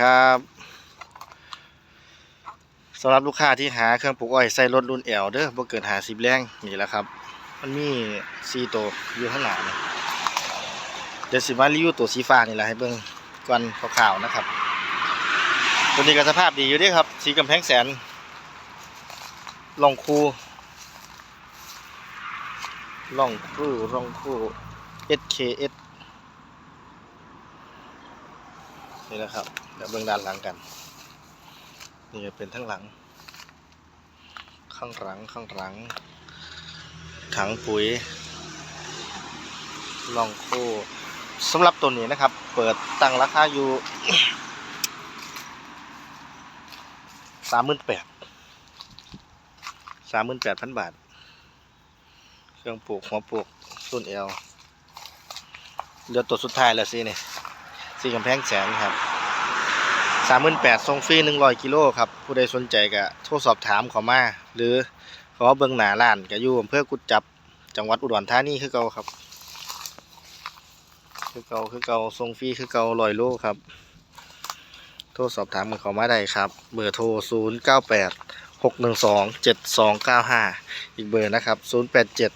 ครับสำหรับลูกค้าที่หาเครื่องปลูกอ้อยใส่รถรุ่นแอลเด้อบ่เกินหาสิบแรงนี่แหละครับ มันมีสีตัวอยู่ข้างหน้านี่เดี๋ยวสิมารีวิวตัวสีฟ้านี่แหละให้เบิ่งก่อนขาวๆนะครับ ตัวนี้ก็สภาพดีอยู่ด้ครับ สีกำแพงแสน ลองคูลองคูลองคู SKS นี่แหละครับ เดี๋ยวเบื้องด้านหลังกัน นี่จะเป็นทั้งหลัง ข้างหลังข้างหลัง ถังปุ๋ยลองโคสำหรับตัวนี้นะครับ เปิดตั้งราคาอยู่สามหมื่นแปดสามหมื่นแปดพันบาท เครื่องปลูกหัวปลูกรุ่นเอลเหลือตัวสุดท้ายแล้วสิเนี่ย สี่กำแพงแสนครับสามหมื่นแปดทรงฟรีหนึ่งร้อยกิโลครับ ผู้ใดสนใจก็โทรสอบถามขามา หรือขอเบิ่งหน้าร้านก็อยู่อำเภอกุดจับ จังหวัดอุดรธานีคือเก่าครับ คือเก่าคือเก่าทรงฟรีคือเก่าร้อยโลครับ โทรสอบถามกันขามาได้ครับ เบอร์โทร0 9 8 6 1 2 7 2 9 5อีกเบอร์นะครับ0 8 7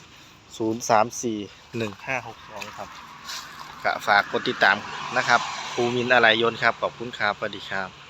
0 3 4 1 5 6 2ครับก็ฝากกดติดตามนะครับ ภูมินอะไรยนต์ครับ ขอบคุณครับสวัสดีครับ